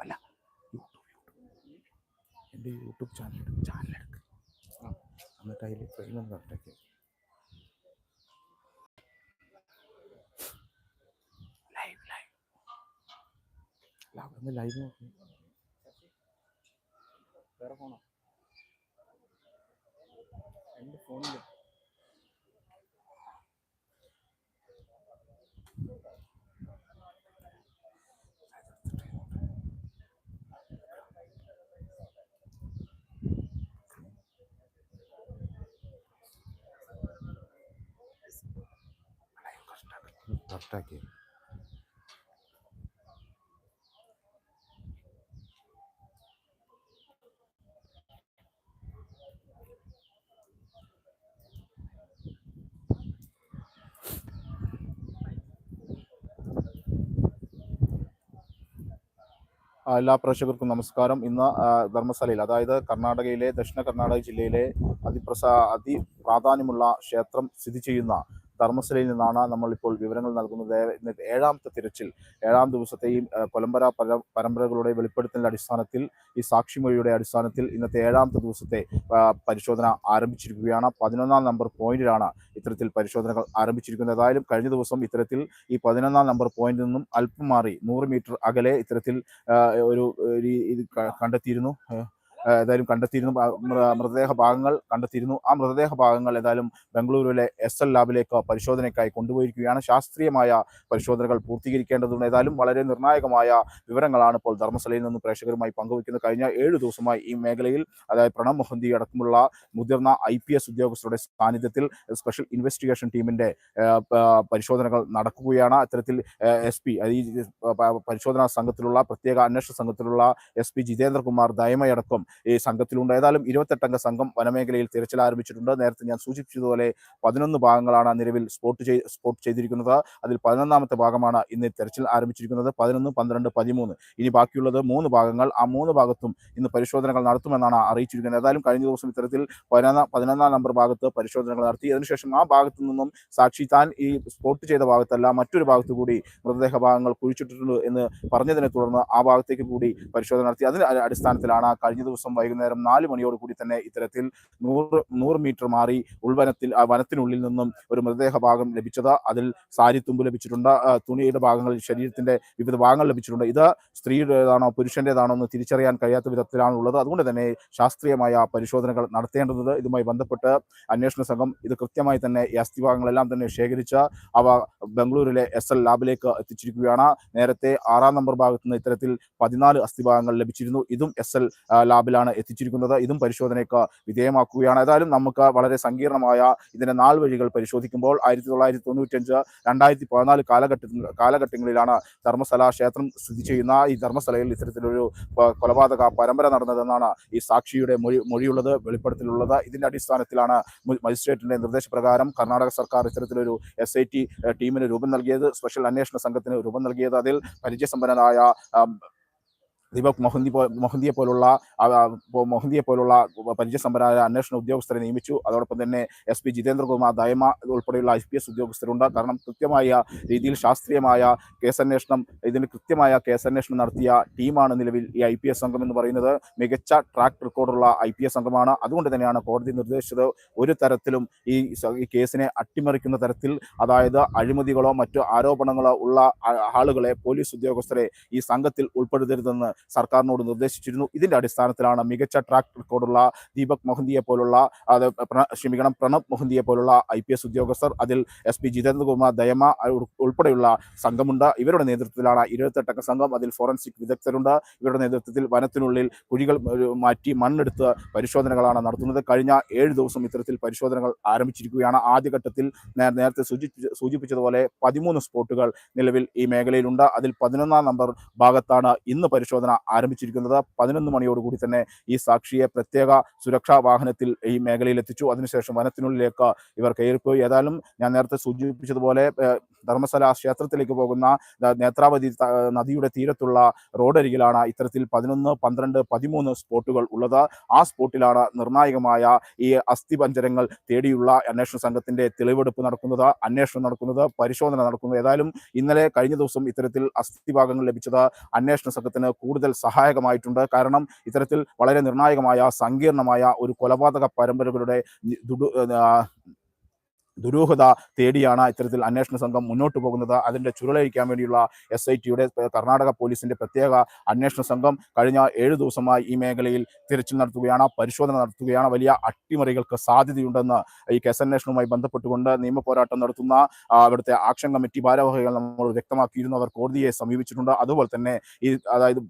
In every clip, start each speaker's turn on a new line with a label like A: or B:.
A: അല്ല എന്റെ YouTube channel channel എടുക്ക്. എന്നിട്ട് അതിൽ ഫ്രെയിം ഒന്ന് കറക്റ്റാക്കി ലൈവ് ലൈവ് അല്ല അവിടെ നിന്ന് ലൈവ് നോക്കി.
B: വേറെ ഫോണോ എന്റെ ഫോണില്ല
A: കറക്റ്റാക്കി എല്ലാ പ്രേക്ഷകർക്കും നമസ്കാരം. ഇന്ന് ധർമ്മസ്ഥലയിൽ അതായത് കർണാടകയിലെ ദക്ഷിണ കർണാടക ജില്ലയിലെ അതിപ്രസാ അതി പ്രാധാന്യമുള്ള ക്ഷേത്രം സ്ഥിതി ചെയ്യുന്ന ധർമ്മസ്ഥലയിൽ നിന്നാണ് നമ്മളിപ്പോൾ വിവരങ്ങൾ നൽകുന്നത്. ഏഴാമത്തെ തിരച്ചിൽ. ഏഴാം ദിവസത്തെയും കൊലമ്പര പര പരമ്പരകളുടെ വെളിപ്പെടുത്തലിന്റെ അടിസ്ഥാനത്തിൽ ഈ സാക്ഷിമൊഴിയുടെ അടിസ്ഥാനത്തിൽ ഇന്നത്തെ ഏഴാമത്തെ ദിവസത്തെ പരിശോധന ആരംഭിച്ചിരിക്കുകയാണ്. പതിനൊന്നാം നമ്പർ പോയിന്റിലാണ് ഇത്തരത്തിൽ പരിശോധനകൾ ആരംഭിച്ചിരിക്കുന്നത്. ഏതായാലും കഴിഞ്ഞ ദിവസം ഇത്തരത്തിൽ ഈ പതിനൊന്നാം നമ്പർ പോയിന്റിൽ നിന്നും അല്പം മാറി നൂറ് മീറ്റർ അകലെ ഇത്തരത്തിൽ ഒരു ഇത് കണ്ടെത്തിയിരുന്നു. ഏതായാലും കണ്ടെത്തിയിരുന്നു. മൃതദേഹ ഭാഗങ്ങൾ കണ്ടെത്തിയിരുന്നു. ആ മൃതദേഹ ഭാഗങ്ങൾ ഏതായാലും ബംഗളൂരുവിലെ എസ് എൽ ലാബിലേക്ക് പരിശോധനയ്ക്കായി കൊണ്ടുപോയിരിക്കുകയാണ്. ശാസ്ത്രീയമായ പരിശോധനകൾ പൂർത്തീകരിക്കേണ്ടതുണ്ട്. ഏതായാലും വളരെ നിർണായകമായ വിവരങ്ങളാണ് ഇപ്പോൾ ധർമ്മസ്ഥലയിൽ നിന്ന് പ്രേക്ഷകരുമായി പങ്കുവയ്ക്കുന്നത്. കഴിഞ്ഞ ഏഴു ദിവസമായി ഈ മേഖലയിൽ അതായത് പ്രണബ് മൊഹന്തി അടക്കമുള്ള മുതിർന്ന ഐ പി എസ് ഉദ്യോഗസ്ഥരുടെ സാന്നിധ്യത്തിൽ സ്പെഷ്യൽ ഇൻവെസ്റ്റിഗേഷൻ ടീമിന്റെ പരിശോധനകൾ നടക്കുകയാണ്. അത്തരത്തിൽ എസ് പി ഈ പരിശോധനാ സംഘത്തിലുള്ള പ്രത്യേക അന്വേഷണ സംഘത്തിലുള്ള എസ് പി ജിതേന്ദ്രകുമാർ ദയമയടക്കം ഈ സംഘത്തിലുണ്ട് ഏതായാലും ഇരുപത്തെട്ടംഗ സംഘം വനമേഖലയിൽ തിരച്ചിൽ ആരംഭിച്ചിട്ടുണ്ട്. നേരത്തെ ഞാൻ സൂചിപ്പിച്ചതുപോലെ പതിനൊന്ന് ഭാഗങ്ങളാണ് നിലവിൽ സ്പോട്ട് ചെയ് സ്പോട്ട് ചെയ്തിരിക്കുന്നത്. അതിൽ പതിനൊന്നാമത്തെ ഭാഗമാണ് ഇന്ന് തെരച്ചിൽ ആരംഭിച്ചിരിക്കുന്നത്. പതിനൊന്ന് പന്ത്രണ്ട് പതിമൂന്ന്. ഇനി ബാക്കിയുള്ളത് മൂന്ന് ഭാഗങ്ങൾ. ആ മൂന്ന് ഭാഗത്തും ഇന്ന് പരിശോധനകൾ നടത്തുമെന്നാണ് അറിയിച്ചിരിക്കുന്നത്. ഏതായാലും കഴിഞ്ഞ ദിവസം ഇത്തരത്തിൽ പതിനൊന്നാം പതിനൊന്നാം നമ്പർ ഭാഗത്ത് പരിശോധനകൾ നടത്തി. അതിനുശേഷം ആ ഭാഗത്തു നിന്നും സാക്ഷി താൻ ഈ സ്പോട്ട് ചെയ്ത ഭാഗത്തല്ല മറ്റൊരു ഭാഗത്തു കൂടി മൃതദേഹ ഭാഗങ്ങൾ കുഴിച്ചിട്ടുണ്ട് എന്ന് പറഞ്ഞതിനെ തുടർന്ന് ആ ഭാഗത്തേക്ക് കൂടി പരിശോധന നടത്തി. അതിന് അടിസ്ഥാനത്തിലാണ് കഴിഞ്ഞ ദിവസം വൈകുന്നേരം നാല് മണിയോട് കൂടി തന്നെ ഇത്തരത്തിൽ നൂറ് നൂറ് മീറ്റർ മാറി ഉൾവനത്തിൽ വനത്തിനുള്ളിൽ നിന്നും ഒരു മൃതദേഹ ഭാഗം ലഭിച്ചത്. അതിൽ സാരിത്തുമ്പ് ലഭിച്ചിട്ടുണ്ട്. തുണിയുടെ ഭാഗങ്ങൾ ശരീരത്തിന്റെ വിവിധ ഭാഗങ്ങൾ ലഭിച്ചിട്ടുണ്ട്. ഇത് സ്ത്രീയുടേതാണോ പുരുഷന്റേതാണോ എന്ന് തിരിച്ചറിയാൻ കഴിയാത്ത വിധത്തിലാണുള്ളത്. അതുകൊണ്ട് തന്നെ ശാസ്ത്രീയമായ പരിശോധനകൾ നടത്തേണ്ടത് ഇതുമായി ബന്ധപ്പെട്ട് അന്വേഷണ സംഘം ഇത് കൃത്യമായി തന്നെ ഈ അസ്ഥിഭാഗങ്ങളെല്ലാം തന്നെ ശേഖരിച്ച് അവ ബംഗളൂരിലെ എസ് എൽ ലാബിലേക്ക് എത്തിച്ചിരിക്കുകയാണ്. നേരത്തെ ആറാം നമ്പർ ഭാഗത്ത് നിന്ന് ഇത്തരത്തിൽ പതിനാല് അസ്ഥിഭാഗങ്ങൾ ലഭിച്ചിരുന്നു. ഇതും എസ് എൽ ലാബിലാണ് എത്തിച്ചിരിക്കുന്നത്. ഇതും പരിശോധനയ്ക്ക് വിധേയമാക്കുകയാണ്. ഏതായാലും നമുക്ക് വളരെ സങ്കീർണമായ ഇതിന്റെ നാൾ വഴികൾ പരിശോധിക്കുമ്പോൾ ആയിരത്തി തൊള്ളായിരത്തി തൊണ്ണൂറ്റഞ്ച് രണ്ടായിരത്തി പതിനാല് കാലഘട്ടങ്ങളിലാണ് ധർമ്മസ്ഥല ക്ഷേത്രം സ്ഥിതി ചെയ്യുന്ന ഈ ധർമ്മസ്ഥലയിൽ ഇത്തരത്തിലൊരു കൊലപാതക പരമ്പര നടന്നതെന്നാണ് ഈ സാക്ഷിയുടെ മൊഴി മൊഴിയുള്ളത് വെളിപ്പെടുത്തലുള്ളത്. ഇതിന്റെ അടിസ്ഥാനത്തിലാണ് മജിസ്ട്രേറ്റിന്റെ നിർദ്ദേശപ്രകാരം കർണാടക സർക്കാർ ഇത്തരത്തിലൊരു എസ് ഐ ടി ടീമിന് രൂപം നൽകിയത് സ്പെഷ്യൽ അന്വേഷണ സംഘത്തിന് രൂപം നൽകിയത്. അതിൽ പരിചയസമ്പന്നനായ ദീപക് മൊഹന്തി മൊഹന്തിയെ പോലുള്ള മൊഹന്തിയെ പോലുള്ള പരിചയസമ്പന്നരായ അന്വേഷണ ഉദ്യോഗസ്ഥരെ നിയമിച്ചു. അതോടൊപ്പം തന്നെ എസ് പി ജിതേന്ദ്രകുമാർ ദയമ ഉൾപ്പെടെയുള്ള ഐ പി എസ് ഉദ്യോഗസ്ഥരുണ്ട്. കാരണം കൃത്യമായ രീതിയിൽ ശാസ്ത്രീയമായ കേസന്വേഷണം ഇതിന് കൃത്യമായ കേസന്വേഷണം നടത്തിയ ടീമാണ് നിലവിൽ ഈ ഐ പി എസ് സംഘം എന്ന് പറയുന്നത്. മികച്ച ട്രാക്ക് റെക്കോർഡുള്ള ഐ പി എസ് സംഘമാണ്. അതുകൊണ്ട് തന്നെയാണ് കോടതി നിർദ്ദേശിച്ചത് ഒരു തരത്തിലും ഈ കേസിനെ അട്ടിമറിക്കുന്ന തരത്തിൽ അതായത് അഴിമതികളോ മറ്റു ആരോപണങ്ങളോ ഉള്ള ആളുകളെ പോലീസ് ഉദ്യോഗസ്ഥരെ ഈ സംഘത്തിൽ ഉൾപ്പെടുത്തരുതെന്ന് സർക്കാരിനോട് നിർദ്ദേശിച്ചിരുന്നു. ഇതിന്റെ അടിസ്ഥാനത്തിലാണ് മികച്ച ട്രാക്ക് റെക്കോർഡുള്ള ദീപക് മൊഹന്തിയെ പോലുള്ള അത് ക്ഷമിക്കണം പ്രണബ് മൊഹന്തിയെ പോലുള്ള ഐ പി എസ് ഉദ്യോഗസ്ഥർ അതിൽ എസ് പി ജിതേന്ദ്രകുമാർ ദയമ ഉൾപ്പെടെയുള്ള സംഘമുണ്ട്. ഇവരുടെ നേതൃത്വത്തിലാണ് ഇരുപത്തെട്ടക്ക സംഘം. അതിൽ ഫോറൻസിക് വിദഗ്ധരുണ്ട്. ഇവരുടെ നേതൃത്വത്തിൽ വനത്തിനുള്ളിൽ കുഴികൾ മാറ്റി മണ്ണെടുത്ത് പരിശോധനകളാണ് നടത്തുന്നത്. കഴിഞ്ഞ ഏഴ് ദിവസം ഇത്തരത്തിൽ പരിശോധനകൾ ആരംഭിച്ചിരിക്കുകയാണ്. ആദ്യഘട്ടത്തിൽ നേരത്തെ സൂചിപ്പിച്ചതുപോലെ പതിമൂന്ന് സ്പോട്ടുകൾ നിലവിൽ ഈ മേഖലയിലുണ്ട്. അതിൽ പതിനൊന്നാം നമ്പർ ഭാഗത്താണ് ഇന്ന് പരിശോധന ആരംഭിച്ചിരിക്കുന്നത്. പതിനൊന്ന് മണിയോടുകൂടി തന്നെ ഈ സാക്ഷിയെ പ്രത്യേക സുരക്ഷാ വാഹനത്തിൽ ഈ മേഖലയിൽ എത്തിച്ചു. അതിനുശേഷം വനത്തിനുള്ളിലേക്ക് ഇവർ കയറിപ്പോയി. ഏതായാലും ഞാൻ നേരത്തെ സൂചിപ്പിച്ചതുപോലെ ധർമ്മസ്ഥല ക്ഷേത്രത്തിലേക്ക് പോകുന്ന നേത്രാവതി നദിയുടെ തീരത്തുള്ള റോഡരികിലാണ് ഇത്തരത്തിൽ പതിനൊന്ന് പന്ത്രണ്ട് പതിമൂന്ന് സ്പോട്ടുകൾ ഉള്ളത്. ആ സ്പോട്ടിലാണ് നിർണായകമായ ഈ അസ്ഥിപഞ്ജരങ്ങൾ തേടിയുള്ള അന്വേഷണ സംഘത്തിന്റെ തെളിവെടുപ്പ് നടക്കുന്നത് അന്വേഷണം നടക്കുന്നത് പരിശോധന നടക്കുന്നത്. ഏതായാലും ഇന്നലെ കഴിഞ്ഞ ദിവസം ഇത്തരത്തിൽ അസ്ഥിഭാഗങ്ങൾ ലഭിച്ചത് അന്വേഷണ സംഘത്തിന് കൂടുതൽ സഹായകമായിട്ടുണ്ട്. കാരണം ഇത്തരത്തിൽ വളരെ നിർണായകമായ സങ്കീർണമായ ഒരു കൊലപാതക പരമ്പരകളുടെ ദുരൂഹത തേടിയാണ് ഇത്തരത്തിൽ അന്വേഷണ സംഘം മുന്നോട്ട് പോകുന്നത്. അതിന്റെ ചുരുളഴിക്കാൻ വേണ്ടിയുള്ള എസ് ഐ ടിയുടെ കർണാടക പോലീസിന്റെ പ്രത്യേക അന്വേഷണ സംഘം കഴിഞ്ഞ ഏഴ് ദിവസമായി ഈ മേഖലയിൽ തിരച്ചിൽ നടത്തുകയാണ് പരിശോധന നടത്തുകയാണ്. വലിയ അട്ടിമറികൾക്ക് സാധ്യതയുണ്ടെന്ന് ഈ കേസ് അന്വേഷണവുമായി ബന്ധപ്പെട്ടുകൊണ്ട് നിയമപോരാട്ടം നടത്തുന്ന അവിടുത്തെ ആക്ഷൻ കമ്മിറ്റി ഭാരവാഹികൾ നമ്മൾ വ്യക്തമാക്കിയിരുന്നു. അവർ കോടതിയെ സമീപിച്ചിട്ടുണ്ട്. അതുപോലെ തന്നെ ഈ അതായത്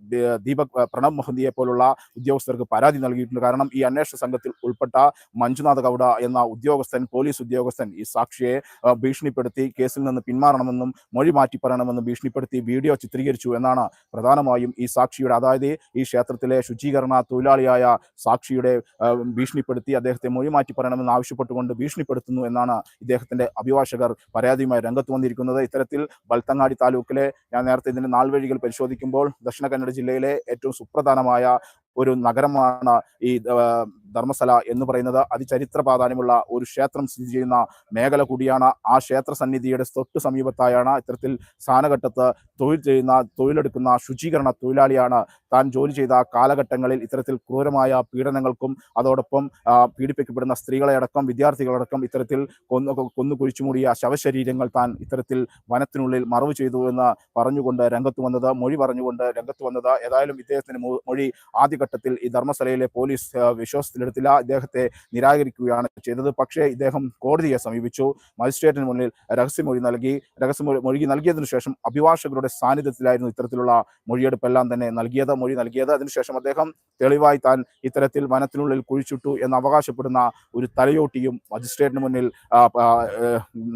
A: ദീപക് പ്രണബ് മൊഹന്തിയെ പോലുള്ള ഉദ്യോഗസ്ഥർക്ക് പരാതി നൽകിയിട്ടുണ്ട്. കാരണം ഈ അന്വേഷണ സംഘത്തിൽ ഉൾപ്പെട്ട മഞ്ജുനാഥ് ഗൗഡ എന്ന ഉദ്യോഗസ്ഥൻ പോലീസ് ഉദ്യോഗസ്ഥൻ ഈ സാക്ഷിയെ ഭീഷണിപ്പെടുത്തി കേസിൽ നിന്ന് പിന്മാറണമെന്നും മൊഴി മാറ്റി പറയണമെന്നും ഭീഷണിപ്പെടുത്തി വീഡിയോ ചിത്രീകരിച്ചു എന്നാണ് പ്രധാനമായും ഈ സാക്ഷിയുടെ അതായത് ഈ ക്ഷേത്രത്തിലെ ശുചീകരണ തൊഴിലാളിയായ സാക്ഷിയുടെ ഭീഷണിപ്പെടുത്തി അദ്ദേഹത്തെ മൊഴി മാറ്റി പറയണമെന്ന് ആവശ്യപ്പെട്ടുകൊണ്ട് ഭീഷണിപ്പെടുത്തുന്നു എന്നാണ് ഇദ്ദേഹത്തിന്റെ അഭിഭാഷകർ പരാതിയുമായി രംഗത്ത് വന്നിരിക്കുന്നത്. ഇത്തരത്തിൽ ബൽത്തങ്ങാടി താലൂക്കിലെ ഞാൻ നേരത്തെ ഇതിന്റെ നാൾവഴികൾ പരിശോധിക്കുമ്പോൾ ദക്ഷിണ കന്നഡ ജില്ലയിലെ ഏറ്റവും സുപ്രധാനമായ ഒരു നഗരമാണ് ഈ ധർമ്മസ്ഥല എന്ന് പറയുന്നത്. അതിചരിത്ര പ്രാധാന്യമുള്ള ഒരു ക്ഷേത്രം സ്ഥിതി ചെയ്യുന്ന മേഖല കൂടിയാണ്. ആ ക്ഷേത്ര സന്നിധിയുടെ തൊട്ട് സമീപത്തായാണ് ഇത്തരത്തിൽ സ്ഥാനഘട്ടത്ത് തൊഴിൽ ചെയ്യുന്ന തൊഴിലെടുക്കുന്ന ശുചീകരണ തൊഴിലാളിയാണ് താൻ ജോലി ചെയ്ത കാലഘട്ടങ്ങളിൽ ഇത്തരത്തിൽ ക്രൂരമായ പീഡനങ്ങൾക്കും അതോടൊപ്പം പീഡിപ്പിക്കപ്പെടുന്ന സ്ത്രീകളെ അടക്കം വിദ്യാർത്ഥികളടക്കം ഇത്തരത്തിൽ കൊന്നു കൊന്നു കുഴിച്ചുമൂടിയ ശവശരീരങ്ങൾ താൻ ഇത്തരത്തിൽ വനത്തിനുള്ളിൽ മറവ് ചെയ്തു എന്ന് പറഞ്ഞുകൊണ്ട് രംഗത്ത് വന്നത് മൊഴി പറഞ്ഞുകൊണ്ട് രംഗത്ത് വന്നത്. ഏതായാലും ഇദ്ദേഹത്തിന് മൊഴി മൊഴി ആദ്യഘട്ടത്തിൽ ഈ ധർമ്മസ്ഥലയിലെ പോലീസ് വിശ്വാസത്തിലെടുത്തില്ല. ഇദ്ദേഹത്തെ നിരാകരിക്കുകയാണ് ചെയ്തത്. പക്ഷേ ഇദ്ദേഹം കോടതിയെ സമീപിച്ചു. മജിസ്ട്രേറ്റിന് മുന്നിൽ രഹസ്യമൊഴി നൽകി. രഹസ്യമൊഴി മൊഴി നൽകിയതിനു ശേഷം അഭിഭാഷകരുടെ സാന്നിധ്യത്തിലായിരുന്നു ഇത്തരത്തിലുള്ള മൊഴിയെടുപ്പെല്ലാം തന്നെ നൽകിയത്. മൊഴി നൽകിയത്. അതിനുശേഷം അദ്ദേഹം തെളിവായി താൻ ഇത്തരത്തിൽ വനത്തിനുള്ളിൽ കുഴിച്ചിട്ടു എന്ന് അവകാശപ്പെടുന്ന ഒരു തലയോട്ടിയും മജിസ്ട്രേറ്റിന് മുന്നിൽ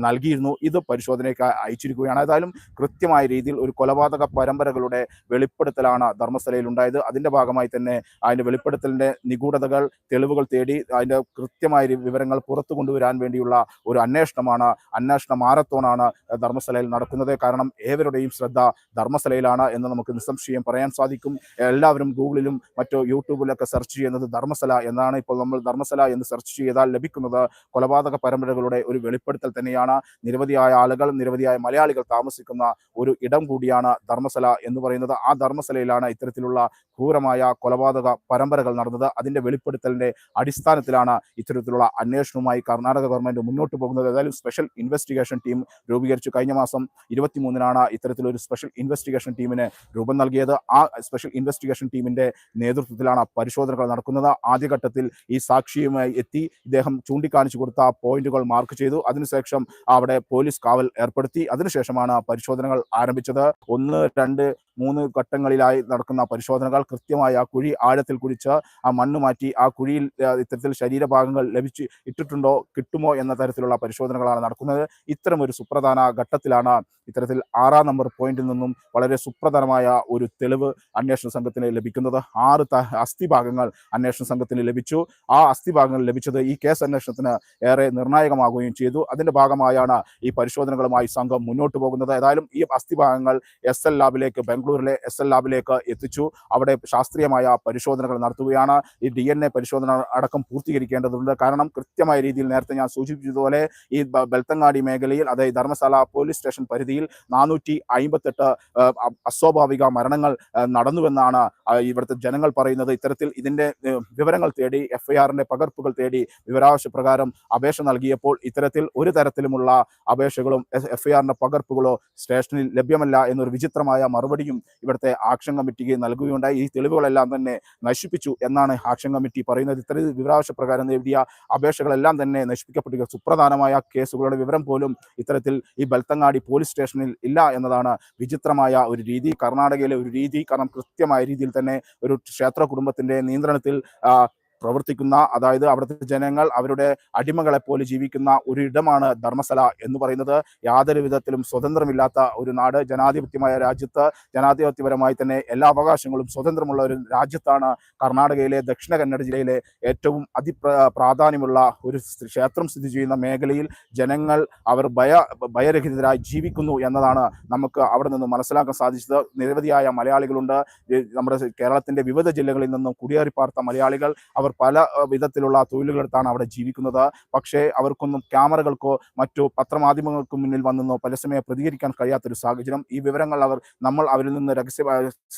A: നൽകിയിരുന്നു. ഇത് പരിശോധനയ്ക്ക് അയച്ചിരിക്കുകയാണ്. ഏതായാലും കൃത്യമായ രീതിയിൽ ഒരു കൊലപാതക പരമ്പരകളുടെ വെളിപ്പെടുത്തലാണ് ധർമ്മസ്ഥലയിൽ ഉണ്ടായത്. അതിന്റെ ഭാഗമായി തന്നെ അതിന്റെ വെളിപ്പെടുത്തലിന്റെ നിഗൂഢതകൾ തെളിവുകൾ തേടി അതിന്റെ കൃത്യമായ വിവരങ്ങൾ പുറത്തു കൊണ്ടുവരാൻ വേണ്ടിയുള്ള ഒരു അന്വേഷണമാണ്. അന്വേഷണ മാരത്തോണാണ് ധർമ്മസ്ഥലയിൽ നടക്കുന്നത്. കാരണം ഏവരുടെയും ശ്രദ്ധ ധർമ്മസ്ഥലയിലാണ് എന്ന് നമുക്ക് നിസ്സംശയം പറയാൻ സാധിക്കും. എല്ലാവരും ഗൂഗിളിലും മറ്റോ യൂട്യൂബിലൊക്കെ സെർച്ച് ചെയ്യുന്നത് ധർമ്മസ്ഥല എന്നാണ്. ഇപ്പോൾ നമ്മൾ ധർമ്മസ്ഥല എന്ന് സെർച്ച് ചെയ്താൽ ലഭിക്കുന്നത് കൊലപാതക പരമ്പരകളുടെ ഒരു വെളിപ്പെടുത്തൽ തന്നെയാണ്. നിരവധിയായ ആളുകൾ നിരവധിയായ മലയാളികൾ താമസിക്കുന്ന ഒരു ഇടം കൂടിയാണ് ധർമ്മസ്ഥല എന്ന് പറയുന്നത്. ആ ധർമ്മസ്ഥലയിലാണ് ഇത്തരത്തിലുള്ള ക്രൂരമായ കൊലപാതക പരമ്പരകൾ നടന്നത്. അതിന്റെ വെളിപ്പെടുത്തലിന്റെ അടിസ്ഥാനത്തിലാണ് ഇത്തരത്തിലുള്ള അന്വേഷണവുമായി കർണാടക ഗവൺമെന്റ് മുന്നോട്ട് പോകുന്നത്. ഏതായാലും സ്പെഷ്യൽ ഇൻവെസ്റ്റിഗേഷൻ ടീം രൂപീകരിച്ചു. കഴിഞ്ഞ മാസം ഇരുപത്തിമൂന്നിനാണ് ഇത്തരത്തിലൊരു സ്പെഷ്യൽ ഇൻവെസ്റ്റിഗേഷൻ ടീമിന് രൂപം നൽകിയത്. ആ സ്പെഷ്യൽ ഇൻവെസ്റ്റിഗേഷൻ ടീമിന്റെ നേതൃത്വത്തിലാണ് പരിശോധനകൾ നടക്കുന്നത്. ആദ്യഘട്ടത്തിൽ ഈ സാക്ഷിയുമായി എത്തി ഇദ്ദേഹം ചൂണ്ടിക്കാണിച്ചു കൊടുത്ത പോയിന്റുകൾ മാർക്ക് ചെയ്തു. അതിനുശേഷം അവിടെ പോലീസ് കാവൽ ഏർപ്പെടുത്തി. അതിനുശേഷമാണ് പരിശോധനകൾ ആരംഭിച്ചത്. ഒന്ന് രണ്ട് മൂന്ന് ഘട്ടങ്ങളിലായി നടക്കുന്ന പരിശോധനകൾ കൃത്യമായി ആ കുഴി ആഴത്തിൽ കുഴിച്ച് ആ മണ്ണ് മാറ്റി ആ കുഴിയിൽ ഇത്തരത്തിൽ ശരീരഭാഗങ്ങൾ ലഭിച്ച് ഇട്ടിട്ടുണ്ടോ കിട്ടുമോ എന്ന തരത്തിലുള്ള പരിശോധനകളാണ് നടക്കുന്നത്. ഇത്തരം ഒരു സുപ്രധാന ഘട്ടത്തിലാണ് ഇത്തരത്തിൽ ആറാം നമ്പർ പോയിന്റിൽ നിന്നും വളരെ സുപ്രധാനമായ ഒരു തെളിവ് അന്വേഷണ സംഘത്തിന് ലഭിക്കുന്നത്. ആറ് അസ്ഥിഭാഗങ്ങൾ അന്വേഷണ സംഘത്തിന് ലഭിച്ചു. ആ അസ്ഥിഭാഗങ്ങൾ ലഭിച്ചത് ഈ കേസ് അന്വേഷണത്തിന് ഏറെ നിർണായകമാകുകയും ചെയ്തു. അതിന്റെ ഭാഗമായാണ് ഈ പരിശോധനകളുമായി സംഘം മുന്നോട്ട് പോകുന്നത്. ഏതായാലും ഈ അസ്ഥിഭാഗങ്ങൾ എസ് എൽ ലാബിലേക്ക് ബാംഗ്ലൂരിലെ എസ് എൽ ലാബിലേക്ക് എത്തിച്ചു. അവിടെ ശാസ്ത്രീയമായ പരിശോധനകൾ നടത്തുകയാണ്. ഈ ഡി എൻ എ പരിശോധന അടക്കം പൂർത്തീകരിക്കേണ്ടതുണ്ട്. കാരണം കൃത്യമായ രീതിയിൽ നേരത്തെ ഞാൻ സൂചിപ്പിച്ചതുപോലെ ഈ ബെൽത്തങ്ങാടി മേഖലയിൽ അതായത് ധർമ്മശാല പോലീസ് സ്റ്റേഷൻ പരിധിയിൽ നാനൂറ്റി അമ്പത്തെട്ട് അസ്വാഭാവിക മരണങ്ങൾ നടന്നുവെന്നാണ് ഇവിടുത്തെ ജനങ്ങൾ പറയുന്നത്. ഇത്തരത്തിൽ ഇതിന്റെ വിവരങ്ങൾ തേടി എഫ്ഐആറിന്റെ പകർപ്പുകൾ തേടി വിവരാവശ്യ പ്രകാരം അപേക്ഷ നൽകിയപ്പോൾ ഇത്തരത്തിൽ ഒരു തരത്തിലുമുള്ള അപേക്ഷകളും എഫ്ഐആറിന്റെ പകർപ്പുകളോ സ്റ്റേഷനിൽ ലഭ്യമല്ല എന്നൊരു വിചിത്രമായ മറുപടിയും ഇവിടുത്തെ ആക്ഷൻ കമ്മിറ്റിക്ക് നൽകുകയുണ്ടായി. ഈ തെളിവുകളെല്ലാം തന്നെ നശിപ്പിച്ചു എന്നാണ് ആക്ഷൻ കമ്മിറ്റി പറയുന്നത്. ഇത്തരം വിവരാവശ്യ പ്രകാരം നേടിയ അപേക്ഷകളെല്ലാം തന്നെ നശിപ്പിക്കപ്പെടുക. സുപ്രധാനമായ കേസുകളുടെ വിവരം പോലും ഇത്തരത്തിൽ ഈ ബൽത്തങ്ങാടി പോലീസ് സ്റ്റേഷനിൽ ഇല്ല എന്നതാണ് വിചിത്രമായ ഒരു രീതി. കർണാടകയിലെ ഒരു രീതി. കാരണം കൃത്യമായ രീതിയിൽ തന്നെ ഒരു ക്ഷേത്ര കുടുംബത്തിന്റെ നിയന്ത്രണത്തിൽ പ്രവർത്തിക്കുന്ന അതായത് അവിടുത്തെ ജനങ്ങൾ അവരുടെ അടിമകളെ പോലെ ജീവിക്കുന്ന ഒരു ഇടമാണ് ധർമ്മസ്ഥല എന്ന് പറയുന്നത്. യാതൊരു വിധത്തിലും സ്വതന്ത്രമില്ലാത്ത ഒരു നാട് ജനാധിപത്യമായ രാജ്യത്ത് ജനാധിപത്യപരമായി തന്നെ എല്ലാ അവകാശങ്ങളും സ്വതന്ത്രമുള്ള ഒരു രാജ്യത്താണ് കർണാടകയിലെ ദക്ഷിണ കന്നഡ ജില്ലയിലെ ഏറ്റവും അതിപ്ര പ്രാധാന്യമുള്ള ഒരു ക്ഷേത്രം സ്ഥിതി ചെയ്യുന്ന മേഖലയിൽ ജനങ്ങൾ അവർ ഭയ ഭയരഹിതരായി ജീവിക്കുന്നു എന്നതാണ് നമുക്ക് അവിടെ നിന്ന് മനസ്സിലാക്കാൻ സാധിച്ചത്. നിരവധിയായ മലയാളികളുണ്ട്. നമ്മുടെ കേരളത്തിന്റെ വിവിധ ജില്ലകളിൽ നിന്നും കുടിയേറി പാർത്ത മലയാളികൾ അവർ പല വിധത്തിലുള്ള തൊഴിലുകളെടുത്താണ് അവിടെ ജീവിക്കുന്നത്. പക്ഷേ അവർക്കൊന്നും ക്യാമറകൾക്കോ മറ്റു പത്രമാധ്യമങ്ങൾക്കും മുന്നിൽ വന്നെന്നോ പലസമയം പ്രതികരിക്കാൻ കഴിയാത്തൊരു സാഹചര്യം. ഈ വിവരങ്ങൾ അവർ നമ്മൾ അവരിൽ നിന്ന് രഹസ്യ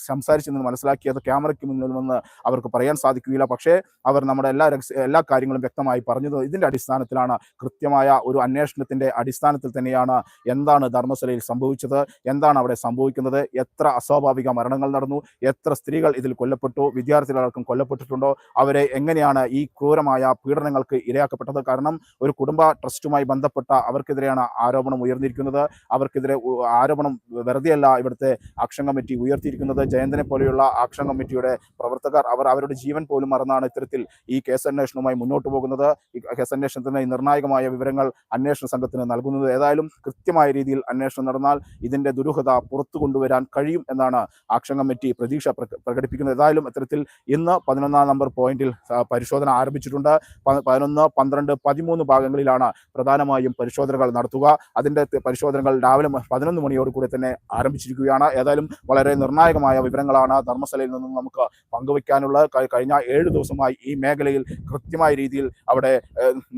A: സംസാരിച്ചു നിന്ന് മനസ്സിലാക്കിയത് ക്യാമറയ്ക്ക് മുന്നിൽ നിന്ന് അവർക്ക് പറയാൻ സാധിക്കുകയില്ല. പക്ഷേ അവർ നമ്മുടെ എല്ലാ രഹസ്യ എല്ലാ കാര്യങ്ങളും വ്യക്തമായി പറഞ്ഞത് ഇതിന്റെ അടിസ്ഥാനത്തിലാണ്. കൃത്യമായ ഒരു അന്വേഷണത്തിന്റെ അടിസ്ഥാനത്തിൽ തന്നെയാണ് എന്താണ് ധർമ്മശലയിൽ സംഭവിച്ചത് എന്താണ് അവിടെ സംഭവിക്കുന്നത് എത്ര അസ്വാഭാവിക മരണങ്ങൾ നടന്നു എത്ര സ്ത്രീകൾ ഇതിൽ കൊല്ലപ്പെട്ടു വിദ്യാർത്ഥികളടക്കം കൊല്ലപ്പെട്ടിട്ടുണ്ടോ അവരെ എങ്ങനെയാണ് ഈ ക്രൂരമായ പീഡനങ്ങൾക്ക് ഇരയാക്കപ്പെട്ടത്? കാരണം ഒരു കുടുംബ ട്രസ്റ്റുമായി ബന്ധപ്പെട്ട അവർക്കെതിരെയാണ് ആരോപണം ഉയർന്നിരിക്കുന്നത്. അവർക്കെതിരെ ആരോപണം വെറുതെയല്ല ഇവിടുത്തെ ആക്ഷൻ കമ്മിറ്റി ഉയർത്തിയിരിക്കുന്നത്. ജയന്തനെ പോലെയുള്ള ആക്ഷൻ കമ്മിറ്റിയുടെ പ്രവർത്തകർ അവർ അവരുടെ ജീവൻ പോലും മറന്നാണ് ഇത്തരത്തിൽ ഈ കേസ് അന്വേഷണവുമായി മുന്നോട്ട് പോകുന്നത്. ഈ കേസ് അന്വേഷണത്തിന് നിർണായകമായ വിവരങ്ങൾ അന്വേഷണ സംഘത്തിന് നൽകുന്നത്. ഏതായാലും കൃത്യമായ രീതിയിൽ അന്വേഷണം നടന്നാൽ ഇതിന്റെ ദുരൂഹത പുറത്തു കൊണ്ടുവരാൻ കഴിയും എന്നാണ് ആക്ഷൻ കമ്മിറ്റി പ്രതീക്ഷ പ്രക- പ്രകടിപ്പിക്കുന്നത്. ഏതായാലും ഇത്തരത്തിൽ ഇന്ന് പതിനൊന്നാം നമ്പർ പോയിന്റിൽ പരിശോധന ആരംഭിച്ചിട്ടുണ്ട്. പതിനൊന്ന് പന്ത്രണ്ട് പതിമൂന്ന് ഭാഗങ്ങളിലാണ് പ്രധാനമായും പരിശോധനകൾ നടത്തുക. അതിന്റെ പരിശോധനകൾ രാവിലെ പതിനൊന്ന് മണിയോട് കൂടി തന്നെ ആരംഭിച്ചിരിക്കുകയാണ്. ഏതായാലും വളരെ നിർണായകമായ വിവരങ്ങളാണ് ധർമ്മസ്ഥലയിൽ നിന്നും നമുക്ക് പങ്കുവയ്ക്കാനുള്ള. കഴിഞ്ഞ ഏഴ് ദിവസമായി ഈ മേഖലയിൽ കൃത്യമായ രീതിയിൽ അവിടെ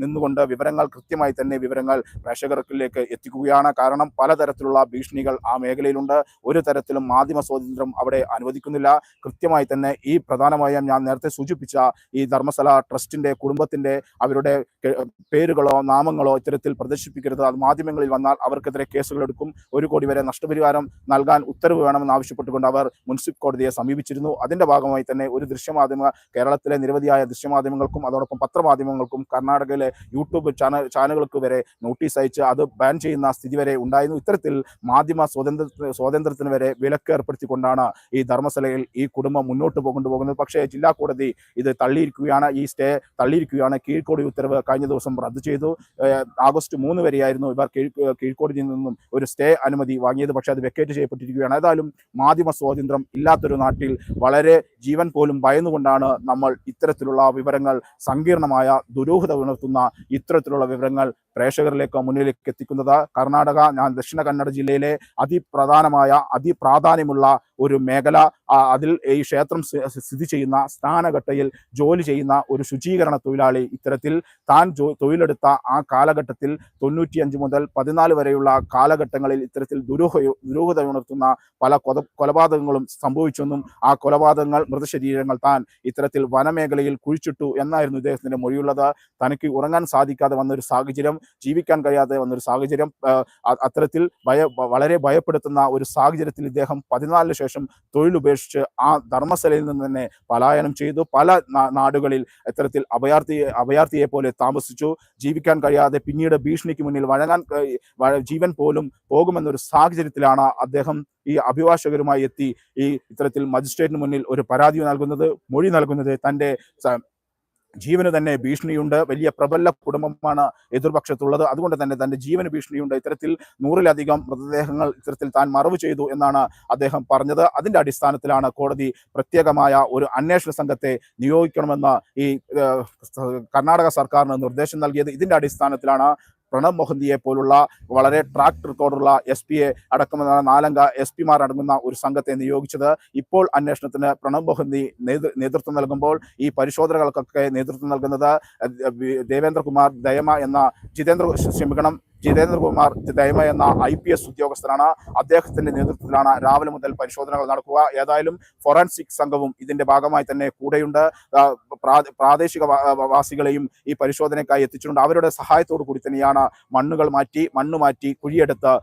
A: നിന്നുകൊണ്ട് വിവരങ്ങൾ കൃത്യമായി തന്നെ വിവരങ്ങൾ പ്രേക്ഷകർക്കിലേക്ക് എത്തിക്കുകയാണ്. കാരണം പലതരത്തിലുള്ള ഭീഷണികൾ ആ മേഖലയിലുണ്ട്. ഒരു തരത്തിലും മാധ്യമ സ്വാതന്ത്ര്യം അവിടെ അനുവദിക്കുന്നില്ല. കൃത്യമായി തന്നെ ഈ പ്രധാനമായും ഞാൻ നേരത്തെ സൂചിപ്പിച്ച ഈ ധർമ്മസ്ഥല ട്രസ്റ്റിന്റെ കുടുംബത്തിന്റെ അവരുടെ പേരുകളോ നാമങ്ങളോ ഇത്തരത്തിൽ പ്രദർശിപ്പിക്കരുത്. അത് മാധ്യമങ്ങളിൽ വന്നാൽ അവർക്കെതിരെ കേസുകൾ എടുക്കും. ഒരു കോടി വരെ നഷ്ടപരിഹാരം നൽകാൻ ഉത്തരവ് വേണമെന്ന് ആവശ്യപ്പെട്ടുകൊണ്ട് അവർ മുനിസിപ്പൽ കോടതിയെ സമീപിച്ചിരുന്നു. അതിന്റെ ഭാഗമായി തന്നെ ഒരു ദൃശ്യമാധ്യമ കേരളത്തിലെ നിരവധിയായ ദൃശ്യമാധ്യമങ്ങൾക്കും അതോടൊപ്പം പത്രമാധ്യമങ്ങൾക്കും കർണാടകയിലെ യൂട്യൂബ് ചാനൽ ചാനലുകൾക്ക് വരെ നോട്ടീസ് അയച്ച് അത് ബാൻ ചെയ്യുന്ന സ്ഥിതി വരെ ഉണ്ടായിരുന്നു. ഇത്തരത്തിൽ മാധ്യമ സ്വാതന്ത്ര്യ സ്വാതന്ത്ര്യത്തിന് വരെ വിലക്ക് ഏർപ്പെടുത്തിക്കൊണ്ടാണ് ഈ ധർമ്മസ്ഥലയിൽ ഈ കുടുംബം മുന്നോട്ട് കൊണ്ടുപോകുന്നത്. പക്ഷേ ജില്ലാ കോടതി ഇത് തള്ളിയിരിക്കുകയാണ്. ഈ സ്റ്റേ തള്ളിയിരിക്കുകയാണ്. കീഴ്ക്കോടി ഉത്തരവ് കഴിഞ്ഞ ദിവസം റദ്ദു ചെയ്തു. ആഗസ്റ്റ് മൂന്ന് വരെയായിരുന്നു ഇവർ കീഴ് കീഴ്ക്കോടതിയിൽ നിന്നും ഒരു സ്റ്റേ അനുമതി വാങ്ങിയത്. പക്ഷേ അത് വെക്കേറ്റ് ചെയ്യപ്പെട്ടിരിക്കുകയാണ്. ഏതായാലും മാധ്യമ സ്വാതന്ത്ര്യം ഇല്ലാത്തൊരു നാട്ടിൽ വളരെ ജീവൻ പോലും ഭയന്നുകൊണ്ടാണ് നമ്മൾ ഇത്തരത്തിലുള്ള വിവരങ്ങൾ സങ്കീർണമായ ദുരൂഹത ഉണർത്തുന്ന ഇത്തരത്തിലുള്ള വിവരങ്ങൾ പ്രേക്ഷകരിലേക്ക് മുന്നിലേക്ക് എത്തിക്കുന്നത്. കർണാടക ഞാൻ ദക്ഷിണ കന്നഡ ജില്ലയിലെ അതിപ്രധാനമായ അതിപ്രാധാന്യമുള്ള ഒരു മേഖല. അതിൽ ഈ ക്ഷേത്രം സ്ഥിതി ചെയ്യുന്ന സ്ഥാനഘട്ടയിൽ ജോലി ചെയ്യുന്ന ഒരു ശുചീകരണ തൊഴിലാളി ഇത്തരത്തിൽ താൻ ജോ തൊഴിലെടുത്ത ആ കാലഘട്ടത്തിൽ തൊണ്ണൂറ്റിയഞ്ച് മുതൽ പതിനാല് വരെയുള്ള കാലഘട്ടങ്ങളിൽ ഇത്തരത്തിൽ ദുരൂഹ ദുരൂഹത ഉണർത്തുന്ന പല കൊല കൊലപാതകങ്ങളും സംഭവിച്ചെന്നും ആ കൊലപാതകങ്ങൾ മൃതശരീരങ്ങൾ താൻ ഇത്തരത്തിൽ വനമേഖലയിൽ കുഴിച്ചിട്ടു എന്നായിരുന്നു ഇദ്ദേഹത്തിന്റെ മൊഴിയുള്ളത്. തനിക്ക് ഉറങ്ങാൻ സാധിക്കാതെ വന്നൊരു സാഹചര്യം ജീവിക്കാൻ കഴിയാതെ വന്നൊരു സാഹചര്യം അത്തരത്തിൽ ഭയ വളരെ ഭയപ്പെടുത്തുന്ന ഒരു സാഹചര്യത്തിൽ ഇദ്ദേഹം പതിനാലിന് ശേഷം തൊഴിലുപേക്ഷിച്ച് ആ ധർമ്മസ്ഥലയിൽ നിന്ന് തന്നെ പലായനം ചെയ്തു. പല നാടുകളിൽ ഇത്തരത്തിൽ അഭയാർത്ഥി അഭയാർത്ഥിയെ പോലെ താമസിച്ചു. ജീവിക്കാൻ കഴിയാതെ പിന്നീട് ഭീഷണിക്ക് മുന്നിൽ വഴങ്ങാൻ ജീവൻ പോലും പോകുമെന്നൊരു സാഹചര്യത്തിലാണ് അദ്ദേഹം ഈ അഭിഭാഷകരുമായി എത്തി ഈ ഇത്തരത്തിൽ മജിസ്ട്രേറ്റിന് മുന്നിൽ ഒരു പരാതി നൽകുന്നത് മൊഴി നൽകുന്നത് തന്റെ സ- ജീവന് തന്നെ ഭീഷണിയുണ്ട്. വലിയ പ്രബല കുടുംബമാണ് എതിർപക്ഷത്തുള്ളത്. അതുകൊണ്ട് തന്നെ തന്റെ ജീവന് ഭീഷണിയുണ്ട്. ഇത്തരത്തിൽ നൂറിലധികം മൃതദേഹങ്ങൾ ഇത്തരത്തിൽ താൻ മറവ് ചെയ്തു എന്നാണ് അദ്ദേഹം പറഞ്ഞത്. അതിന്റെ അടിസ്ഥാനത്തിലാണ് കോടതി പ്രത്യേകമായ ഒരു അന്വേഷണ സംഘത്തെ നിയോഗിക്കണമെന്ന് ഈ കർണാടക സർക്കാരിന് നിർദ്ദേശം നൽകിയത്. ഇതിന്റെ അടിസ്ഥാനത്തിലാണ് പ്രണബ് മൊഹന്തിയെ പോലുള്ള വളരെ ട്രാക്ക് റെക്കോർഡുള്ള എസ് പിയെ അടക്കമെന്ന നാലംഗ എസ് പിമാർ അടങ്ങുന്ന ഒരു സംഘത്തെ നിയോഗിച്ചത് ഇപ്പോൾ അന്വേഷണത്തിന് പ്രണബ് മൊഹന്തി നേതൃത്വം നൽകുമ്പോൾ ഈ പരിശോധനകൾക്കൊക്കെ നേതൃത്വം നൽകുന്നത് ദേവേന്ദ്രകുമാർ ദയമ എന്ന ജിതേന്ദ്ര ക്ഷമിക്കണം ജിതേന്ദ്രകുമാർ ദൈമ എന്ന ഐ പി എസ് ഉദ്യോഗസ്ഥനാണ്. അദ്ദേഹത്തിന്റെ നേതൃത്വത്തിലാണ് രാവിലെ മുതൽ പരിശോധനകൾ നടക്കുക. ഏതായാലും ഫോറൻസിക് സംഘവും ഇതിന്റെ ഭാഗമായി തന്നെ കൂടെയുണ്ട്. പ്രാദേശിക വാസികളെയും ഈ പരിശോധനയ്ക്കായി എത്തിച്ചിട്ടുണ്ട്. അവരുടെ സഹായത്തോടു കൂടി തന്നെയാണ് മണ്ണുകൾ മാറ്റി മണ്ണ് മാറ്റി കുഴിയെടുത്ത്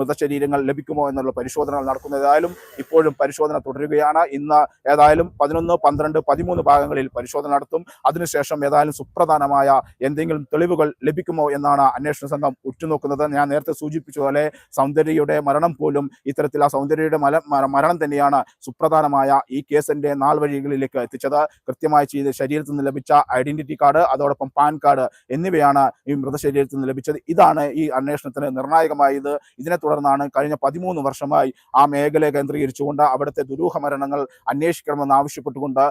A: മൃതശരീരങ്ങൾ ലഭിക്കുമോ എന്നുള്ള പരിശോധനകൾ നടക്കുന്നത്. ഏതായാലും ഇപ്പോഴും പരിശോധന തുടരുകയാണ്. ഇന്ന് ഏതായാലും പതിനൊന്ന് പന്ത്രണ്ട് പതിമൂന്ന് ഭാഗങ്ങളിൽ പരിശോധന നടത്തും. അതിനുശേഷം ഏതായാലും സുപ്രധാനമായ എന്തെങ്കിലും തെളിവുകൾ ലഭിക്കുമോ എന്നാണ് അന്വേഷണ സംഘം ഉറ്റുനോക്കുന്നത്. ഉറ്റുനോക്കുന്നത് ഞാൻ നേരത്തെ സൂചിപ്പിച്ച പോലെ സൗന്ദര്യയുടെ മരണം പോലും ഇത്തരത്തിൽ ആ സൗന്ദര്യയുടെ മരണം തന്നെയാണ് സുപ്രധാനമായ ഈ കേസിന്റെ നാൾ വഴികളിലേക്ക് എത്തിച്ചത്. കൃത്യമായി ചെയ്ത് ശരീരത്തിൽ നിന്ന് ലഭിച്ച ഐഡന്റിറ്റി കാർഡ് അതോടൊപ്പം പാൻ കാർഡ് എന്നിവയാണ് ഈ മൃതശരീരത്തിൽ നിന്ന് ലഭിച്ചത്. ഇതാണ് ഈ അന്വേഷണത്തിന് നിർണായകമായത് ഇതിനെ തുടർന്നാണ് കഴിഞ്ഞ പതിമൂന്ന് വർഷമായി ആ മേഖല കേന്ദ്രീകരിച്ചുകൊണ്ട് അവിടുത്തെ ദുരൂഹ മരണങ്ങൾ അന്വേഷിക്കണമെന്ന് ആവശ്യപ്പെട്ടുകൊണ്ട്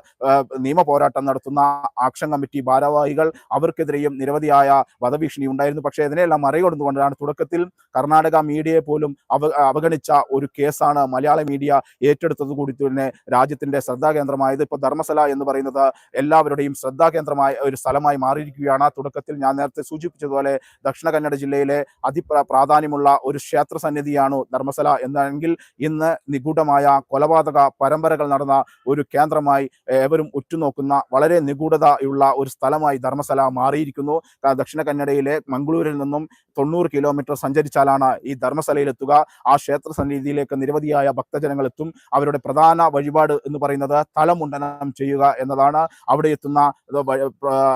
A: നിയമ പോരാട്ടം നടത്തുന്ന ആക്ഷൻ കമ്മിറ്റി ഭാരവാഹികൾ അവർക്കെതിരെയും നിരവധിയായ വധഭീഷണി ഉണ്ടായിരുന്നു. പക്ഷേ ഇതിനെല്ലാം മറികടന്നുകൊണ്ടാണ് തുടക്കത്തിൽ കർണാടക മീഡിയയെ പോലും അവ അവഗണിച്ച ഒരു കേസാണ് മലയാള മീഡിയ ഏറ്റെടുത്തത് കൂടി തന്നെ രാജ്യത്തിന്റെ ശ്രദ്ധാകേന്ദ്രമായത് ഇപ്പോൾ ധർമ്മസല എന്ന് പറയുന്നത് എല്ലാവരുടെയും ശ്രദ്ധാകേന്ദ്രമായ ഒരു സ്ഥലമായി മാറിയിരിക്കുകയാണ്. തുടക്കത്തിൽ ഞാൻ നേരത്തെ സൂചിപ്പിച്ചതുപോലെ ദക്ഷിണ കന്നഡ ജില്ലയിലെ അതിപ്ര പ്രാധാന്യമുള്ള ഒരു ക്ഷേത്ര സന്നിധിയാണ് ധർമ്മസല എന്നാണെങ്കിൽ ഇന്ന് നിഗൂഢമായ കൊലപാതക പരമ്പരകൾ നടന്ന ഒരു കേന്ദ്രമായി ഏവരും ഉറ്റുനോക്കുന്ന വളരെ നിഗൂഢതയുള്ള ഒരു സ്ഥലമായി ധർമ്മസല മാറിയിരിക്കുന്നു. ദക്ഷിണ കന്നഡയിലെ മംഗളൂരിൽ നിന്നും തൊണ്ണൂറ് കിലോമീറ്റർ സഞ്ചരിച്ചാലാണ് ഈ ധർമ്മസ്ഥലയിലെത്തുക ആ ക്ഷേത്ര സന്നിധിയിലേക്ക് നിരവധിയായ ഭക്തജനങ്ങൾ എത്തും അവരുടെ പ്രധാന വഴിപാട് എന്ന് പറയുന്നത് തലമുണ്ടനം ചെയ്യുക എന്നതാണ്. അവിടെ എത്തുന്ന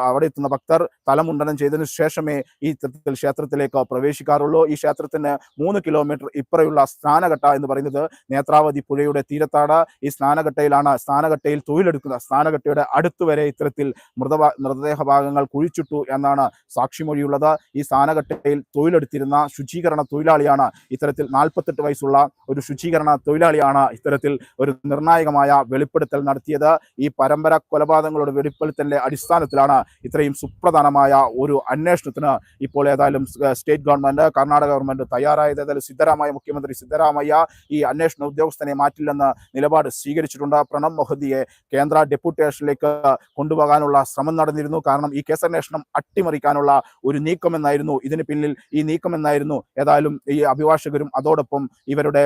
A: അവിടെ എത്തുന്ന ഭക്തർ തലമുണ്ടനം ചെയ്തതിനു ശേഷമേ ഈ തരത്തിൽ ക്ഷേത്രത്തിലേക്ക് പ്രവേശിക്കാറുള്ളൂ. ഈ ക്ഷേത്രത്തിന് മൂന്ന് കിലോമീറ്റർ ഇപ്പറയുള്ള സ്നാനഘട്ട എന്ന് പറയുന്നത് നേത്രാവതി പുഴയുടെ തീരത്താണ്. ഈ സ്നാനഘട്ടയിലാണ് സ്നാനഘട്ടയിൽ തൊഴിലെടുക്കുന്ന സ്നാനഘട്ടയുടെ അടുത്തുവരെ ഇത്തരത്തിൽ മൃതദേഹ ഭാഗങ്ങൾ കുഴിച്ചിട്ടു എന്നാണ് സാക്ഷിമൊഴിയുള്ളത്. ഈ സ്നാനഘട്ടയിൽ തൊഴിലെടുത്തിരുന്ന ശുചീകരണ തൊഴിലാളിയാണ് ഇത്തരത്തിൽ നാൽപ്പത്തെട്ട് വയസ്സുള്ള ഒരു ശുചീകരണ തൊഴിലാളിയാണ് ഇത്തരത്തിൽ ഒരു നിർണായകമായ വെളിപ്പെടുത്തൽ നടത്തിയത്. ഈ പരമ്പര കൊലപാതകങ്ങളുടെ വെളിപ്പെടുത്തലിന്റെ അടിസ്ഥാനത്തിലാണ് ഇത്രയും സുപ്രധാനമായ ഒരു അന്വേഷണത്തിന് ഇപ്പോൾ ഏതായാലും സ്റ്റേറ്റ് ഗവൺമെന്റ് കർണാടക ഗവൺമെന്റ് തയ്യാറായത്. ഏതായാലും സിദ്ധരാമയ്യ മുഖ്യമന്ത്രി സിദ്ധരാമയ്യ ഈ അന്വേഷണ ഉദ്യോഗസ്ഥനെ മാറ്റില്ലെന്ന് നിലപാട് സ്വീകരിച്ചിട്ടുണ്ട്. പ്രണബ് മൊഹദിയെ കേന്ദ്ര ഡെപ്യൂട്ടേഷനിലേക്ക് കൊണ്ടുപോകാനുള്ള ശ്രമം നടന്നിരുന്നു. കാരണം ഈ കേസന്വേഷണം അട്ടിമറിക്കാനുള്ള ഒരു നീക്കമെന്നായിരുന്നു ഇതിന് പിന്നിൽ നീക്കമെന്നായിരുന്നു. ഏതായാലും ഈ അഭിഭാഷകരും അതോടൊപ്പം ഇവരുടെ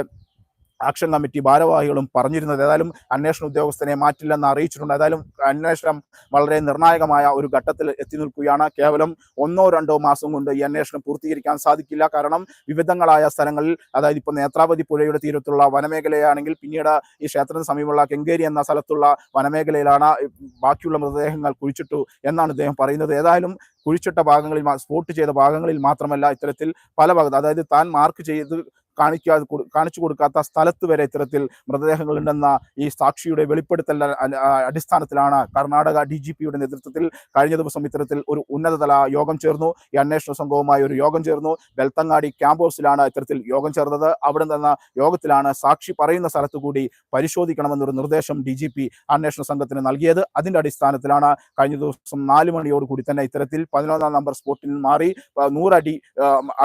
A: ആക്ഷൻ കമ്മിറ്റി ഭാരവാഹികളും പറഞ്ഞിരുന്നത്. ഏതായാലും അന്വേഷണ ഉദ്യോഗസ്ഥനെ മാറ്റില്ലെന്ന് അറിയിച്ചിട്ടുണ്ട്. ഏതായാലും അന്വേഷണം വളരെ നിർണായകമായ ഒരു ഘട്ടത്തിൽ എത്തി നിൽക്കുകയാണ്. കേവലം ഒന്നോ രണ്ടോ മാസം കൊണ്ട് ഈ അന്വേഷണം പൂർത്തീകരിക്കാൻ സാധിക്കില്ല. കാരണം വിവിധങ്ങളായ സ്ഥലങ്ങളിൽ അതായത് ഇപ്പോൾ നേത്രാവതി പുഴയുടെ തീരത്തുള്ള വനമേഖലയാണെങ്കിൽ പിന്നീട് ഈ ക്ഷേത്രത്തിന് സമീപമുള്ള കെങ്കേരി എന്ന സ്ഥലത്തുള്ള വനമേഖലയിലാണ് ബാക്കിയുള്ള മൃതദേഹങ്ങൾ കുഴിച്ചിട്ടു എന്നാണ് അദ്ദേഹം പറയുന്നത്. ഏതായാലും കുഴിച്ചിട്ട ഭാഗങ്ങളിൽ സ്പോട്ട് ചെയ്ത ഭാഗങ്ങളിൽ മാത്രമല്ല ഇത്തരത്തിൽ പല ഭാഗത്ത് അതായത് താൻ മാർക്ക് ചെയ്ത് കാണിക്കാതെ കാണിച്ചു കൊടുക്കാത്ത സ്ഥലത്ത് വരെ ഇത്തരത്തിൽ മൃതദേഹങ്ങൾ ഉണ്ടെന്ന ഈ സാക്ഷിയുടെ വെളിപ്പെടുത്തൽ അടിസ്ഥാനത്തിലാണ് കർണാടക ഡി ജി പിയുടെ നേതൃത്വത്തിൽ കഴിഞ്ഞ ദിവസം ഇത്തരത്തിൽ ഒരു ഉന്നതതല യോഗം ചേർന്നു. ഈ അന്വേഷണ സംഘവുമായി ഒരു യോഗം ചേർന്നു. ബെൽത്തങ്ങാടി ക്യാമ്പ് ഹൗസിലാണ് ഇത്തരത്തിൽ യോഗം ചേർന്നത്. അവിടെ നിന്ന യോഗത്തിലാണ് സാക്ഷി പറയുന്ന സ്ഥലത്ത് കൂടി പരിശോധിക്കണമെന്നൊരു നിർദ്ദേശം ഡി ജി പി അന്വേഷണ സംഘത്തിന് നൽകിയത്. അതിന്റെ അടിസ്ഥാനത്തിലാണ് കഴിഞ്ഞ ദിവസം നാല് മണിയോട് കൂടി തന്നെ ഇത്തരത്തിൽ പതിനൊന്നാം നമ്പർ സ്പോട്ടിൽ മാറി നൂറടി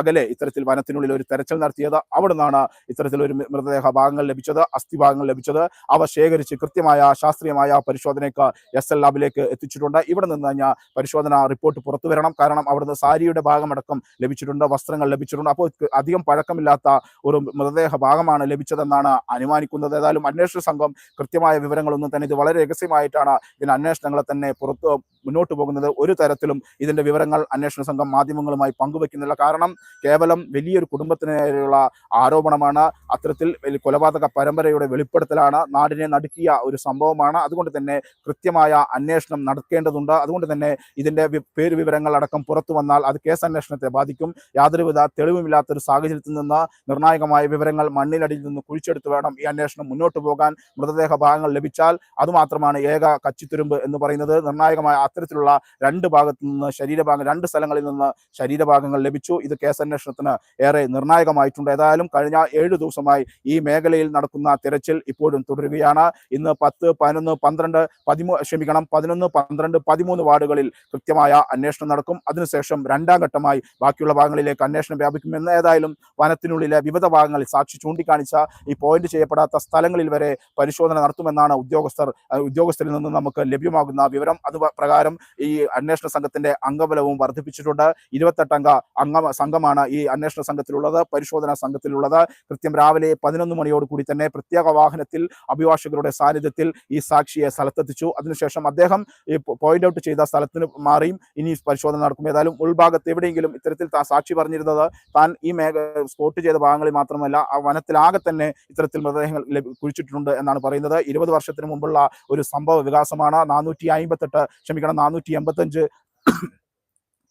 A: അകലെ ഇത്തരത്തിൽ വനത്തിനുള്ളിൽ ഒരു തെരച്ചിൽ നടത്തിയത്. അവിടെ നിന്നാണ് ഇത്തരത്തിലൊരു മൃതദേഹ ഭാഗങ്ങൾ ലഭിച്ചത് അസ്ഥി ഭാഗങ്ങൾ ലഭിച്ചത്. അവ ശേഖരിച്ച് കൃത്യമായ ശാസ്ത്രീയമായ പരിശോധനയ്ക്ക് എസ് എൽ ലാബിലേക്ക് എത്തിച്ചിട്ടുണ്ട്. ഇവിടെ നിന്ന് കഴിഞ്ഞാൽ പരിശോധന റിപ്പോർട്ട് പുറത്തു വരണം. കാരണം അവിടുന്ന് സാരിയുടെ ഭാഗമടക്കം ലഭിച്ചിട്ടുണ്ട് വസ്ത്രങ്ങൾ ലഭിച്ചിട്ടുണ്ട്. അപ്പോൾ അധികം പഴക്കമില്ലാത്ത ഒരു മൃതദേഹ ഭാഗമാണ് ലഭിച്ചതെന്നാണ് അനുമാനിക്കുന്നത്. ഏതായാലും അന്വേഷണ സംഘം കൃത്യമായ വിവരങ്ങളൊന്നും തന്നെ ഇത് വളരെ രഹസ്യമായിട്ടാണ് ഇതിന് അന്വേഷണങ്ങളെ തന്നെ പുറത്ത് മുന്നോട്ട് പോകുന്നത്. ഒരു തരത്തിലും ഇതിന്റെ വിവരങ്ങൾ അന്വേഷണ സംഘം മാധ്യമങ്ങളുമായി പങ്കുവെക്കുന്നില്ല. കാരണം കേവലം വലിയൊരു കുടുംബത്തിനെതിരെയുള്ള ആരോപണമാണ്. അത്തരത്തിൽ കൊലപാതക പരമ്പരയുടെ വെളിപ്പെടുത്തലാണ് നാടിനെ നടുക്കിയ ഒരു സംഭവമാണ്. അതുകൊണ്ട് തന്നെ കൃത്യമായ അന്വേഷണം നടക്കേണ്ടതുണ്ട്. അതുകൊണ്ട് തന്നെ ഇതിന്റെ വി- പേര് വിവരങ്ങൾ അടക്കം പുറത്തു വന്നാൽ അത് കേസ് അന്വേഷണത്തെ ബാധിക്കും. യാതൊരുവിധ തെളിവുമില്ലാത്ത ഒരു സാഹചര്യത്തിൽ നിന്ന് നിർണായകമായ വിവരങ്ങൾ മണ്ണിനടിയിൽ നിന്ന് കുഴിച്ചെടുത്ത് വേണം ഈ അന്വേഷണം മുന്നോട്ട് പോകാൻ. മൃതദേഹ ഭാഗങ്ങൾ ലഭിച്ചാൽ അതുമാത്രമാണ് ഏക കച്ചിത്തുരുമ്പ് എന്ന് പറയുന്നത്. നിർണായകമായ അത്തരത്തിലുള്ള രണ്ട് ഭാഗത്ത് നിന്ന് ശരീരഭാഗം രണ്ട് സ്ഥലങ്ങളിൽ നിന്ന് ശരീരഭാഗങ്ങൾ ലഭിച്ചു. ഇത് കേസന്വേഷണത്തിന് ഏറെ നിർണായകമായിട്ടുണ്ട്. ഏതായാലും കഴിഞ്ഞ ഏഴു ദിവസമായി ഈ മേഖലയിൽ നടക്കുന്ന തിരച്ചിൽ ഇപ്പോഴും തുടരുകയാണ്. ഇന്ന് പത്ത് പതിനൊന്ന് പന്ത്രണ്ട് പതിമൂ ക്ഷമിക്കണം പതിനൊന്ന് പന്ത്രണ്ട് പതിമൂന്ന് വാർഡുകളിൽ കൃത്യമായ അന്വേഷണം നടക്കും. അതിനുശേഷം രണ്ടാം ഘട്ടമായി ബാക്കിയുള്ള ഭാഗങ്ങളിലേക്ക് അന്വേഷണം വ്യാപിക്കുമെന്ന് ഏതായാലും വനത്തിനുള്ളിലെ വിവിധ ഭാഗങ്ങളിൽ സാക്ഷി ചൂണ്ടിക്കാണിച്ച ഈ പോയിന്റ് ചെയ്യപ്പെടാത്ത സ്ഥലങ്ങളിൽ വരെ പരിശോധന നടത്തുമെന്നാണ് ഉദ്യോഗസ്ഥർ ഉദ്യോഗസ്ഥരിൽ നിന്ന് നമുക്ക് ലഭ്യമാകുന്ന വിവരം. അത് പ്രകാരം ഈ അന്വേഷണ സംഘത്തിന്റെ അംഗബലവും വർദ്ധിപ്പിച്ചിട്ടുണ്ട്. ഇരുപത്തെട്ടംഗ അംഗ സംഘമാണ് ഈ അന്വേഷണ സംഘത്തിലുള്ളത്. പരിശോധനാ സംഘത്തിലുള്ളത് കൃത്യം രാവിലെ പതിനൊന്ന് മണിയോട് കൂടി തന്നെ പ്രത്യേക വാഹനത്തിൽ അഭിഭാഷകരുടെ സാന്നിധ്യത്തിൽ ഈ സാക്ഷിയെ സ്ഥലത്തെത്തിച്ചു. അതിനുശേഷം അദ്ദേഹം ഈ പോയിന്റ് ഔട്ട് ചെയ്ത സ്ഥലത്തിന് മാറിയും ഇനി പരിശോധന നടക്കും. ഏതായാലും ഉൾഭാഗത്ത് എവിടെയെങ്കിലും ഇത്തരത്തിൽ സാക്ഷി പറഞ്ഞിരുന്നത് താൻ ഈ മേഖ സ്പോട്ട് ചെയ്ത ഭാഗങ്ങളിൽ മാത്രമല്ല ആ വനത്തിലാകെ തന്നെ ഇത്തരത്തിൽ മൃതദേഹങ്ങൾ കുഴിച്ചിട്ടുണ്ട് എന്നാണ് പറയുന്നത്. ഇരുപത് വർഷത്തിന് മുമ്പുള്ള ഒരു സംഭവ വികാസമാണ്. നാനൂറ്റി അമ്പത്തെട്ട് ക്ഷമിക്കണം നാനൂറ്റി എൺപത്തഞ്ച്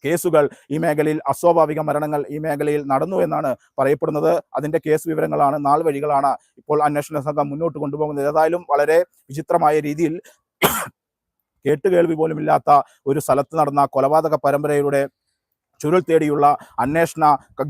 A: കേസുകൾ ഈ മേഖലയിൽ അസ്വാഭാവിക മരണങ്ങൾ ഈ മേഖലയിൽ നടന്നു എന്നാണ് പറയപ്പെടുന്നത്. അതിന്റെ കേസ് വിവരങ്ങളാണ് നാൾ വഴികളാണ് ഇപ്പോൾ അന്വേഷണ സംഘം മുന്നോട്ട് കൊണ്ടുപോകുന്നത്. ഏതായാലും വളരെ വിചിത്രമായ രീതിയിൽ കേട്ടുകേൾവി പോലുമില്ലാത്ത ഒരു സ്ഥലത്ത് നടന്ന കൊലപാതക പരമ്പരയുടെ ചുരുൾ തേടിയുള്ള അന്വേഷണ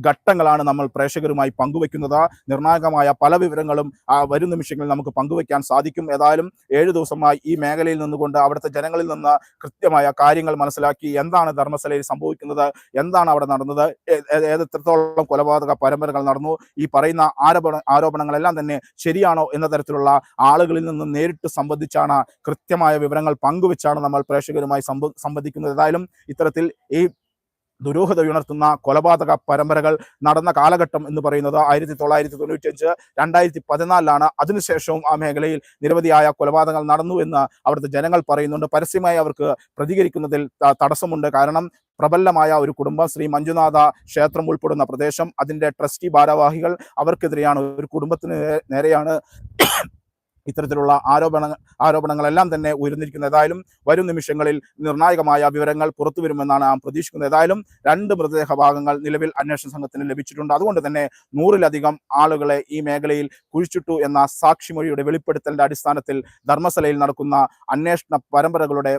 A: ഘട്ടങ്ങളാണ് നമ്മൾ പ്രേക്ഷകരുമായി പങ്കുവെക്കുന്നത്. നിർണായകമായ പല വിവരങ്ങളും വരും നിമിഷങ്ങളിൽ നമുക്ക് പങ്കുവെക്കാൻ സാധിക്കും. ഏതായാലും ഏഴു ദിവസമായി ഈ മേഖലയിൽ നിന്നുകൊണ്ട് അവിടുത്തെ ജനങ്ങളിൽ നിന്ന് കൃത്യമായ കാര്യങ്ങൾ മനസ്സിലാക്കി എന്താണ് ധർമ്മസ്ഥലയിൽ സംഭവിക്കുന്നത് എന്താണ് അവിടെ നടന്നത് ഏ- ഏ- ഏത് എത്രത്തോളം കൊലപാതക പരമ്പരകൾ നടന്നു ഈ പറയുന്ന ആരോപണ ആരോപണങ്ങളെല്ലാം തന്നെ ശരിയാണോ എന്ന തരത്തിലുള്ള ആളുകളിൽ നിന്ന് നേരിട്ട് സംബന്ധിച്ചാണ് കൃത്യമായ വിവരങ്ങൾ പങ്കുവെച്ചാണ് നമ്മൾ പ്രേക്ഷകരുമായി സംബന്ധിക്കുന്നത് ഏതായാലും ഇത്തരത്തിൽ ഈ ദുരൂഹത ഉയർത്തുന്ന കൊലപാതക പരമ്പരകൾ നടന്ന കാലഘട്ടം എന്ന് പറയുന്നത് ആയിരത്തി തൊള്ളായിരത്തി തൊണ്ണൂറ്റഞ്ച് രണ്ടായിരത്തി പതിനാലിലാണ്. അതിനുശേഷവും ആ മേഖലയിൽ നിരവധിയായ കൊലപാതകങ്ങൾ നടന്നു എന്ന് അവിടുത്തെ ജനങ്ങൾ പറയുന്നുണ്ട്. പരസ്യമായി അവർക്ക് പ്രതികരിക്കുന്നതിൽ തടസ്സമുണ്ട്. കാരണം പ്രബലമായ ഒരു കുടുംബം ശ്രീ മഞ്ജുനാഥ ക്ഷേത്രം ഉൾപ്പെടുന്ന പ്രദേശം അതിന്റെ ട്രസ്റ്റി ഭാരവാഹികൾ അവർക്കെതിരെയാണ്. ഒരു കുടുംബത്തിന് നേരെയാണ് ഇത്തരത്തിലുള്ള ആരോപണ ആരോപണങ്ങളെല്ലാം തന്നെ ഉയർന്നിരിക്കുന്നത് ഏതായാലും വരും നിമിഷങ്ങളിൽ നിർണായകമായ വിവരങ്ങൾ പുറത്തു വരുമെന്നാണ് നാം പ്രതീക്ഷിക്കുന്നത്. ഏതായാലും രണ്ട് മൃതദേഹ ഭാഗങ്ങൾ നിലവിൽ അന്വേഷണ സംഘത്തിന് ലഭിച്ചിട്ടുണ്ട്. അതുകൊണ്ട് തന്നെ നൂറിലധികം ആളുകളെ ഈ മേഖലയിൽ കുഴിച്ചിട്ടു എന്ന സാക്ഷിമൊഴിയുടെ വെളിപ്പെടുത്തലിന്റെ അടിസ്ഥാനത്തിൽ ധർമ്മസലയിൽ നടക്കുന്ന അന്വേഷണ പരമ്പരകളുടെ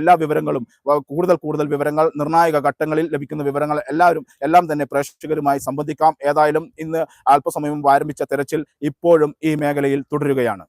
A: എല്ലാ വിവരങ്ങളും കൂടുതൽ കൂടുതൽ വിവരങ്ങൾ നിർണായക ഘട്ടങ്ങളിൽ ലഭിക്കുന്ന വിവരങ്ങൾ എല്ലാവരും എല്ലാം തന്നെ പ്രേക്ഷകരുമായി സംബന്ധിക്കാം ഏതായാലും ഇന്ന് അല്പസമയം ആരംഭിച്ച തെരച്ചിൽ ഇപ്പോഴും ഈ മേഖലയിൽ തുടരുകയാണ്.